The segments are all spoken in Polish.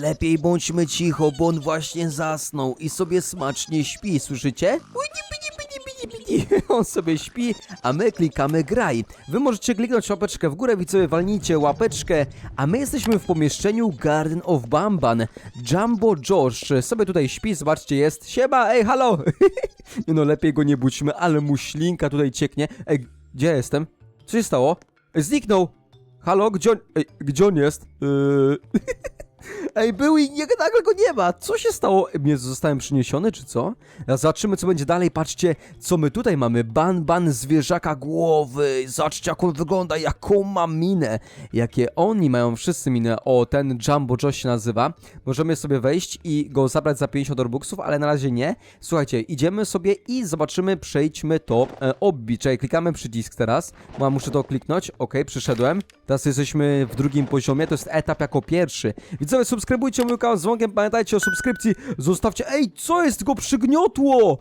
Lepiej bądźmy cicho, bo on właśnie zasnął i sobie smacznie śpi, słyszycie? On sobie śpi, a my klikamy graj. Wy możecie kliknąć łapeczkę w górę, widzowie, walnijcie łapeczkę, a my jesteśmy w pomieszczeniu Garden of Bamban. Jumbo Josh sobie tutaj śpi, zobaczcie, jest. Siema, ej, halo! nie no, lepiej go nie budźmy, ale mu ślinka tutaj cieknie. Ej, gdzie ja jestem? Co się stało? Zniknął! Halo, gdzie on, ej, gdzie on jest? Yy... Ej, był i nie, nagle go nie ma. Co się stało? Nie zostałem przyniesiony, czy co? Zobaczymy, co będzie dalej. Patrzcie, co my tutaj mamy. Ban, ban zwierzaka głowy. Zobaczcie, jak on wygląda, jaką ma minę. Jakie oni mają wszyscy minę. O, ten Jumbo Josh się nazywa. Możemy sobie wejść i go zabrać za 50 Robuxów, ale na razie nie. Słuchajcie, idziemy sobie i zobaczymy, przejdźmy to e, obbi. Klikamy przycisk teraz. Bo muszę to kliknąć. Ok, przyszedłem. Teraz jesteśmy w drugim poziomie. To jest etap jako pierwszy. Widzowie, subskrybujcie mój kanał z dzwonkiem. Pamiętajcie o subskrypcji. Zostawcie. Ej, co jest? Go przygniotło!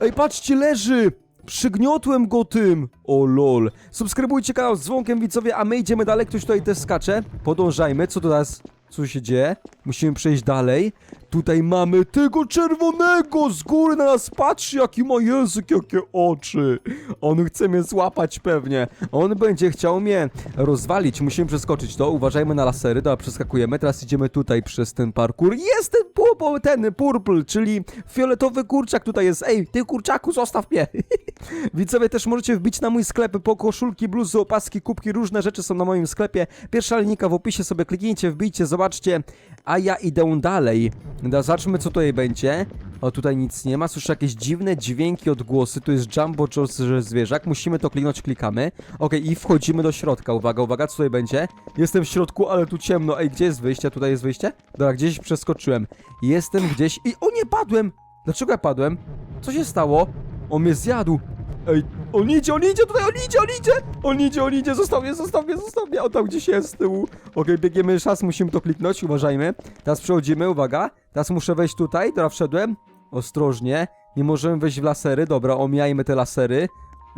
Ej, patrzcie, leży! Przygniotłem go tym! O lol. Subskrybujcie kanał z dzwonkiem, widzowie, a my idziemy dalej. Ktoś tutaj też skacze. Podążajmy. Co tu teraz? Co się dzieje? Musimy przejść dalej. Tutaj mamy tego czerwonego z góry na nas patrzy, jaki ma język, jakie oczy. On chce mnie złapać pewnie. On będzie chciał mnie rozwalić. Musimy przeskoczyć to. Uważajmy na lasery. Dobra, przeskakujemy. Teraz idziemy tutaj przez ten parkour. Jest ten, pu- ten purple, czyli fioletowy kurczak tutaj jest. Ej, ty kurczaku, zostaw mnie. Widzowie też możecie wbić na mój sklep po koszulki, bluzy, opaski, kubki, różne rzeczy są na moim sklepie. Pierwsza linijka w opisie sobie kliknijcie, wbijcie, zobaczcie. A ja idę dalej. Dobra, Zobaczmy co tutaj będzie. O, tutaj nic nie ma. Słyszę jakieś dziwne dźwięki, odgłosy. Tu jest Jumbo Josh zwierzak. Musimy to kliknąć, klikamy. Okej, i wchodzimy do środka. Uwaga, uwaga, co tutaj będzie? Jestem w środku, ale tu ciemno. Ej, gdzie jest wyjście? Tutaj jest wyjście? Dobra, gdzieś przeskoczyłem. Jestem gdzieś i... O, nie padłem! Dlaczego ja padłem? Co się stało? On mnie zjadł. Ej, on idzie, on idzie tutaj, on idzie, on idzie! On idzie, on idzie, zostaw mnie, zostaw mnie, zostaw mnie! O, tam gdzieś jest z tyłu. Okej, biegniemy czas, musimy to kliknąć, uważajmy. Teraz przechodzimy, uwaga. Teraz muszę wejść tutaj, dobra, wszedłem. Ostrożnie. Nie możemy wejść w lasery, dobra, omijajmy te lasery.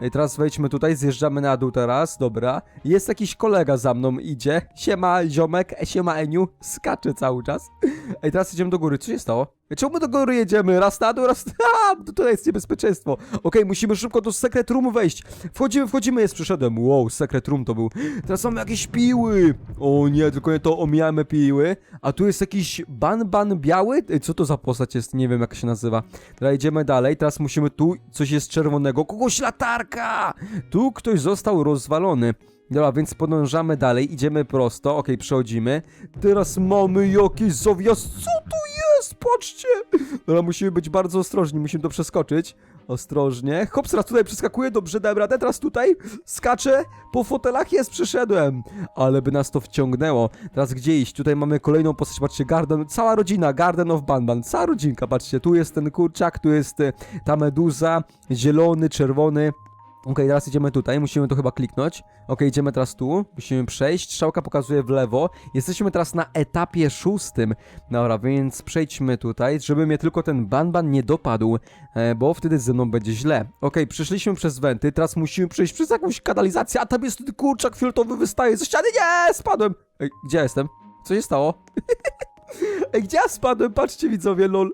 Ej, teraz wejdźmy tutaj, zjeżdżamy na dół teraz, dobra. Jest jakiś kolega za mną, idzie. Siema, ziomek, siema, Eniu. Skacze cały czas. Ej, teraz idziemy do góry, co się stało? Czemu do góry jedziemy? Raz na dół, raz... A, tutaj jest niebezpieczeństwo. Okej, musimy szybko do secret roomu wejść. Wchodzimy, wchodzimy, jest, przyszedłem. Wow, secret room to był. Teraz mamy jakieś piły. O nie, tylko nie to omijamy piły. A tu jest jakiś ban, ban biały? Co to za postać jest? Nie wiem, jak się nazywa. Dobra, idziemy dalej. Teraz musimy tu, coś jest czerwonego. Kogoś latarka! Tu ktoś został rozwalony. Dobra, więc podążamy dalej, idziemy prosto, okej, przechodzimy. Teraz mamy jakieś zawias... Patrzcie! Dobra, musimy być bardzo ostrożni, musimy to przeskoczyć. Ostrożnie. Hops, teraz tutaj przeskakuje, dobrze, dałem radę, teraz tutaj skaczę, po fotelach jest, przyszedłem. Ale by nas to wciągnęło. Teraz gdzie iść? Tutaj mamy kolejną postać, patrzcie, Garden, cała rodzina, Garden of Banban, cała rodzinka, patrzcie, tu jest ten kurczak, tu jest e, ta meduza, zielony, czerwony. Okej, teraz idziemy tutaj, musimy to chyba kliknąć. Okej, idziemy teraz tu, musimy przejść, strzałka pokazuje w lewo. Jesteśmy teraz na etapie szóstym. Dobra, więc przejdźmy tutaj, żeby mnie tylko ten banban nie dopadł, e, bo wtedy ze mną będzie źle. Okej, przyszliśmy przez wenty, teraz musimy przejść przez jakąś kanalizację, a tam jest ten kurczak fioletowy wystaje ze ściany. Nie, spadłem! Ej, gdzie ja jestem? Co się stało? Ej, gdzie ja spadłem? Patrzcie widzowie, lol.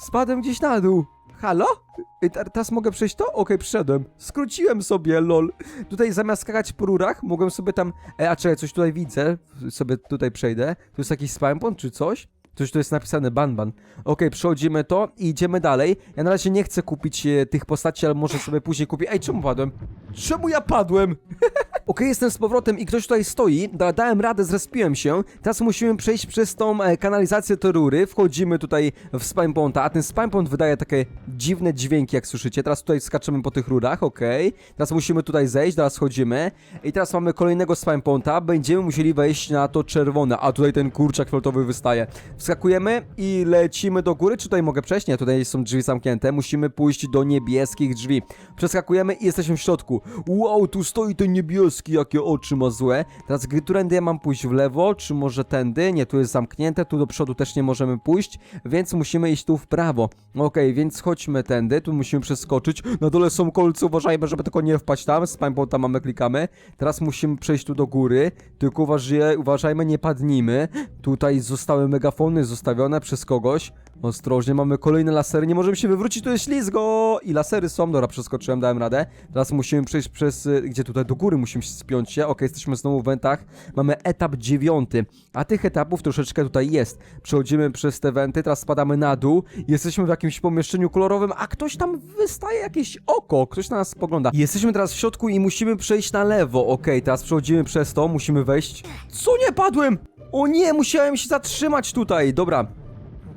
Spadłem gdzieś na dół. Halo? Ej, te- teraz mogę przejść to? Okej, przyszedłem. Skróciłem sobie, lol. Tutaj zamiast skakać po rurach, mogłem sobie tam... E, a czekaj, coś tutaj widzę. Sobie tutaj przejdę. Tu jest jakiś spampan czy coś? Coś tu jest napisane banban. Okej, przechodzimy to i idziemy dalej. Ja na razie nie chcę kupić e, tych postaci, ale może sobie później kupię. Ej, czemu padłem? Czemu ja padłem? Okej, jestem z powrotem i ktoś tutaj stoi. Da, dałem radę, zrespiłem się. Teraz musimy przejść przez tą e, kanalizację te rury. Wchodzimy tutaj w spamponta, a ten spampont wydaje takie dziwne dźwięki, jak słyszycie. Teraz tutaj skaczemy po tych rurach, okej. Teraz musimy tutaj zejść, teraz schodzimy. I teraz mamy kolejnego spamponta. Będziemy musieli wejść na to czerwone, a tutaj ten kurczak fioletowy wystaje. Wskakujemy i lecimy do góry. Czy tutaj mogę przejść? Nie, tutaj są drzwi zamknięte. Musimy pójść do niebieskich drzwi. Przeskakujemy i jesteśmy w środku. Wow, tu stoi ten niebieski. Niebieski, jakie oczy ma złe. Teraz, którędy ja mam pójść? W lewo, czy może tędy? Nie, tu jest zamknięte, tu do przodu też nie możemy pójść, więc musimy iść tu w prawo. Okej, więc chodźmy tędy, tu musimy przeskoczyć. Na dole są kolce, uważajmy, żeby tylko nie wpaść tam. Spampo tam mamy, klikamy. Teraz musimy przejść tu do góry, tylko uważaj, uważajmy, nie padnijmy. Tutaj zostały megafony zostawione przez kogoś. Ostrożnie, mamy kolejne lasery, nie możemy się wywrócić, tu jest ślizgo! I lasery są, dobra, przeskoczyłem, dałem radę. Teraz musimy przejść przez, gdzie tutaj, do góry musimy spiąć się, okej, jesteśmy znowu w wentach. Mamy etap dziewiąty, a tych etapów troszeczkę tutaj jest. Przechodzimy przez te wenty, teraz spadamy na dół, jesteśmy w jakimś pomieszczeniu kolorowym, a ktoś tam wystaje jakieś oko, ktoś na nas spogląda. Jesteśmy teraz w środku i musimy przejść na lewo, okej, teraz przechodzimy przez to, musimy wejść. Co, nie padłem? O nie, musiałem się zatrzymać tutaj, dobra.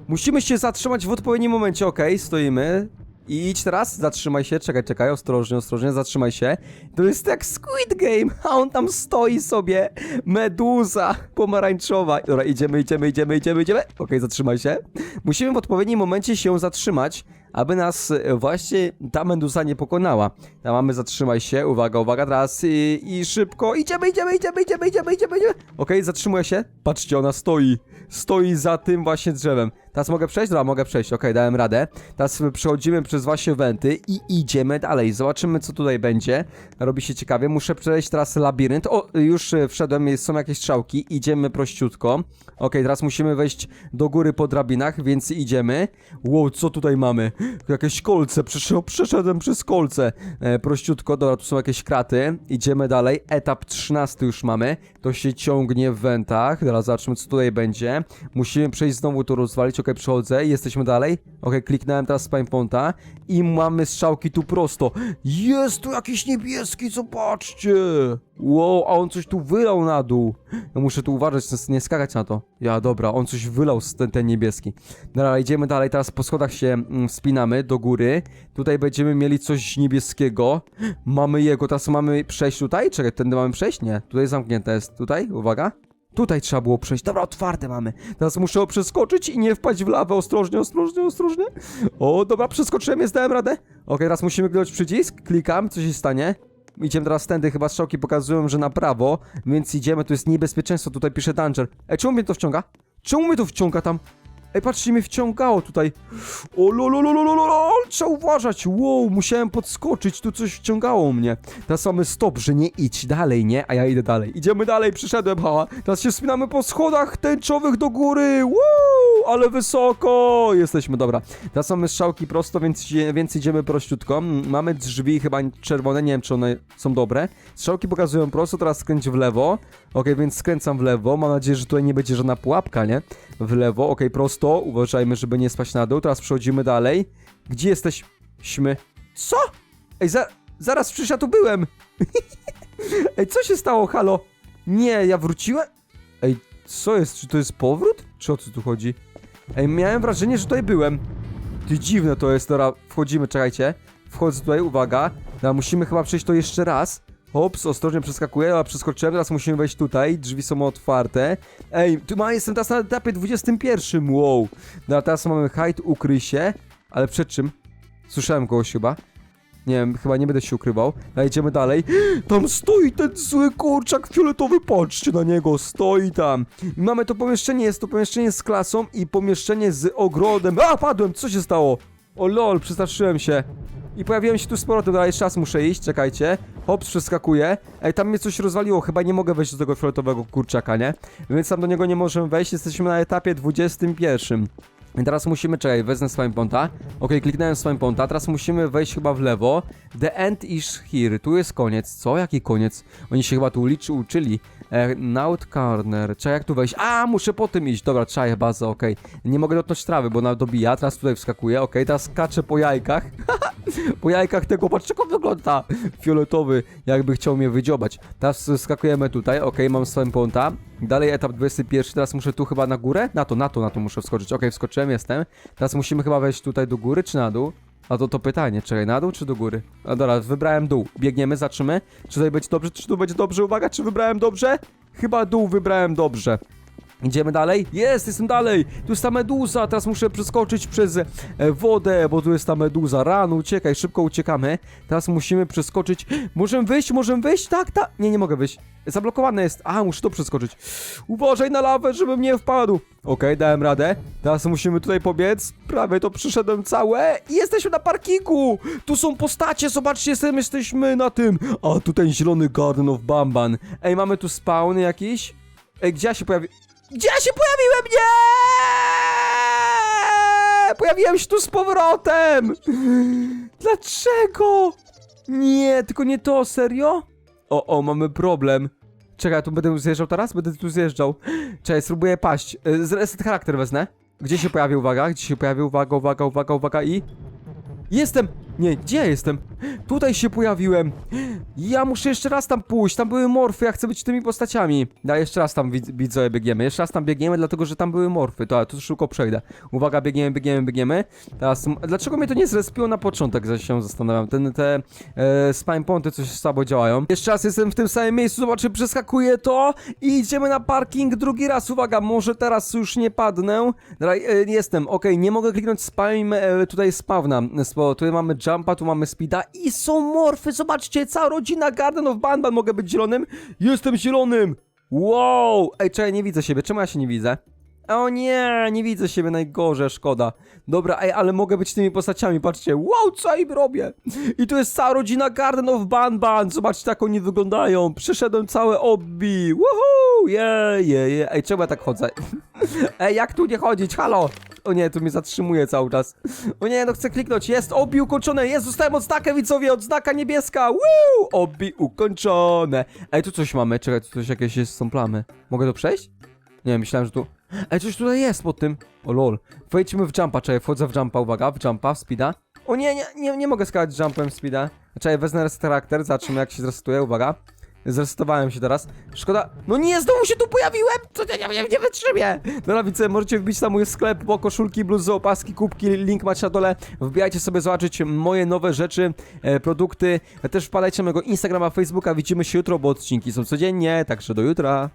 Musimy się zatrzymać w odpowiednim momencie, okej, stoimy. I idź teraz, zatrzymaj się, czekaj, czekaj, ostrożnie, ostrożnie, zatrzymaj się. To jest jak Squid Game, a on tam stoi sobie, meduza pomarańczowa. Dobra, idziemy, idziemy, idziemy, idziemy, idziemy. Okej, zatrzymaj się. Musimy w odpowiednim momencie się zatrzymać, aby nas e, właśnie ta meduza nie pokonała. Tam mamy zatrzymaj się, uwaga, uwaga, teraz i, i szybko, idziemy, idziemy, idziemy, idziemy, idziemy, idziemy, idziemy. Okej, zatrzymuję się. Patrzcie, ona stoi. Stoi za tym właśnie drzewem. Teraz mogę przejść? Dobra, mogę przejść, okej, dałem radę. Teraz przechodzimy przez właśnie wenty i idziemy dalej. Zobaczymy, co tutaj będzie. Robi się ciekawie. Muszę przejść teraz labirynt. O, już e, wszedłem, są jakieś strzałki. Idziemy prościutko. Okej, teraz musimy wejść do góry po drabinach, więc idziemy. Wow, co tutaj mamy? Jakieś kolce, Przesz- przeszedłem przez kolce. E, prościutko, dobra, tu są jakieś kraty. Idziemy dalej. Etap 13 już mamy. To się ciągnie w wentach. Teraz zobaczymy, co tutaj będzie. Musimy przejść znowu to rozwalić. Okej, przechodzę. Jesteśmy dalej. Okej, kliknąłem teraz Spineponta i mamy strzałki tu prosto. Jest tu jakiś niebieski, zobaczcie! Wow, a on coś tu wylał na dół. Ja muszę tu uważać, nie skakać na to. Ja, dobra, on coś wylał z ten, ten niebieski. Dobra, idziemy dalej, teraz po schodach się mm, wspinamy do góry. Tutaj będziemy mieli coś niebieskiego. Mamy jego, teraz mamy przejść tutaj? Czekaj, tędy mamy przejść? Nie, tutaj zamknięte jest. Tutaj, uwaga. Tutaj trzeba było przejść. Dobra, otwarte mamy. Teraz muszę przeskoczyć i nie wpaść w lawę. Ostrożnie, ostrożnie, ostrożnie. O, dobra, przeskoczyłem, jest, dałem radę. Okej, teraz musimy kliknąć przycisk. Klikam, co się stanie? Idziemy teraz tędy, chyba strzałki pokazują, że na prawo, więc idziemy, tu jest niebezpieczeństwo, tutaj pisze danger. Ej, czemu mnie to wciąga? Czemu mnie to wciąga tam? Ej, patrzcie, mnie wciągało tutaj. O, lolololololol, trzeba uważać. Wow, musiałem podskoczyć, tu coś wciągało mnie. Teraz mamy stop, że nie idź dalej, nie? A ja idę dalej. Idziemy dalej, przyszedłem, haha. Teraz się wspinamy po schodach tęczowych do góry. Wow, ale wysoko. Jesteśmy, dobra. Teraz mamy strzałki prosto, więc, więc idziemy prościutko. Mamy drzwi chyba czerwone, nie wiem, czy one są dobre. Strzałki pokazują prosto, teraz skręć w lewo. Okej, więc skręcam w lewo. Mam nadzieję, że tutaj nie będzie żadna pułapka, nie? W lewo, okej, prosto. Uważajmy, żeby nie spaść na dół. Teraz przechodzimy dalej. Gdzie jesteśmy? Co? Ej, za, zaraz, przecież ja tu byłem. Ej, co się stało, halo? Nie, ja wróciłem? Ej, co jest? Czy to jest powrót? Czy o co tu chodzi? Ej, miałem wrażenie, że tutaj byłem. Ty dziwne to jest, dobra, wchodzimy, czekajcie. Wchodzę tutaj, uwaga. Dobra, musimy chyba przejść to jeszcze raz. Hops, ostrożnie przeskakuję, a przeskoczyłem, teraz musimy wejść tutaj, drzwi są otwarte. Ej, tu ma, jestem teraz na etapie 21, wow. Dobra, teraz mamy hide, ukryj się, ale przed czym? Słyszałem kogoś chyba. Nie wiem, chyba nie będę się ukrywał. A idziemy dalej. Tam stoi ten zły kurczak fioletowy, patrzcie na niego, stoi tam. I mamy to pomieszczenie, jest to pomieszczenie z klasą i pomieszczenie z ogrodem. A, padłem, co się stało? O lol, przestraszyłem się. I pojawiłem się tu z powrotem, jeszcze raz muszę iść, czekajcie. Hops, przeskakuję. Ej, tam mnie coś rozwaliło, chyba nie mogę wejść do tego fioletowego kurczaka, nie? Więc tam do niego nie możemy wejść, jesteśmy na etapie 21. I teraz musimy, czekaj, wezmę swoim ponta. Ok, kliknąłem swoim ponta, teraz musimy wejść chyba w lewo. The end is here, tu jest koniec. Co? Jaki koniec? Oni się chyba tu liczy, uczyli. E, Naut Corner, trzeba jak tu wejść? A, muszę po tym iść, dobra, trzeba chyba za, okej. Nie mogę dotknąć trawy, bo ona dobija, teraz tutaj wskakuję, okej, teraz skaczę po jajkach. po jajkach tego, patrz jak on wygląda. Fioletowy, jakby chciał mnie wydziobać. Teraz skakujemy tutaj, okej, mam swoim ponta. Dalej etap 21, teraz muszę tu chyba na górę? Na to, na to, na to muszę wskoczyć. Okej, wskoczyłem, jestem. Teraz musimy chyba wejść tutaj do góry, czy na dół? A to to pytanie, czekaj, na dół czy do góry? A dobra, wybrałem dół. Biegniemy, zaczymy. Czy tutaj będzie dobrze, czy tu będzie dobrze? Uwaga, czy wybrałem dobrze? Chyba dół wybrałem dobrze. Idziemy dalej? Jest, jestem dalej! Tu jest ta meduza, teraz muszę przeskoczyć przez e, wodę, bo tu jest ta meduza. Rano, uciekaj, szybko uciekamy. Teraz musimy przeskoczyć. Możemy wyjść, możemy wyjść? Tak, tak. Nie, nie mogę wyjść. Zablokowane jest. A, muszę to przeskoczyć. Uważaj na lawę, żebym nie wpadł. Okej, dałem radę. Teraz musimy tutaj pobiec. Prawie to przyszedłem całe i jesteśmy na parkingu. Tu są postacie, zobaczcie, jestem, jesteśmy na tym. A tu ten zielony Garden of Bamban. Ej, mamy tu spawny jakiś? Ej, gdzie ja się pojawi... Gdzie ja się pojawiłem? Nie! Pojawiłem się tu z powrotem! Dlaczego? Nie, tylko nie to, serio? O, o, mamy problem. Czekaj, tu będę zjeżdżał teraz? Będę tu zjeżdżał. Czekaj, spróbuję paść. Y, Zreset charakter wezmę. Gdzie się pojawił, uwaga? Gdzie się pojawił, uwaga, uwaga, uwaga, uwaga i... Jestem! Nie, gdzie ja jestem? Tutaj się pojawiłem. Ja muszę jeszcze raz tam pójść. Tam były morfy, ja chcę być tymi postaciami. Da, jeszcze raz tam widz- widzowie biegniemy. Jeszcze raz tam biegniemy, dlatego że tam były morfy. To, to szybko przejdę. Uwaga, biegniemy, biegniemy, biegniemy. Teraz, dlaczego mnie to nie zrespiło na początek, zaś się zastanawiam. Ten, te e, spine ponty coś słabo działają. Jeszcze raz jestem w tym samym miejscu, zobaczę, przeskakuję to i idziemy na parking drugi raz. Uwaga, może teraz już nie padnę. Dobra, e, jestem, okej, nie mogę kliknąć spam, e, tutaj spawna, tutaj mamy jumpa, tu mamy speeda i są morfy, zobaczcie, cała rodzina Garden of Banban, mogę być zielonym? Jestem zielonym! Wow! Ej, czekaj, nie widzę siebie, czemu ja się nie widzę? O nie, nie widzę siebie, najgorzej, szkoda. Dobra, ej, ale mogę być tymi postaciami, patrzcie, wow, co im robię? I tu jest cała rodzina Garden of Banban, zobaczcie, jak oni wyglądają. Przeszedłem całe obbi, woohoo, je, je, je. Ej, czemu ja tak chodzę? ej, jak tu nie chodzić, halo? O nie, tu mnie zatrzymuje cały czas. O nie, no chcę kliknąć, jest, obi ukończone, jest, zostałem odznakę, widzowie, odznaka niebieska, woo, obi ukończone. Ej, tu coś mamy, czekaj, tu coś jakieś jest, są plamy. Mogę to przejść? Nie, myślałem, że tu... Ej, coś tutaj jest pod tym. O lol. Wejdźmy w jumpa, czekaj, wchodzę w jumpa, uwaga, w jumpa, w speeda. O nie, nie, nie, nie mogę skakać jumpem speeda. Czekaj, wezmę reset charakter, zobaczymy jak się zresetuje, uwaga. Zresetowałem się teraz. Szkoda. No nie, znowu się tu pojawiłem! Co ja nie, nie, nie wytrzymię! Dobra, widzę, możecie wbić na mój sklep po koszulki, bluzy, opaski, kubki, link macie na dole. Wbijajcie sobie zobaczyć moje nowe rzeczy, e, produkty. Też wpadajcie na mojego Instagrama, Facebooka. Widzimy się jutro, bo odcinki są codziennie, także do jutra.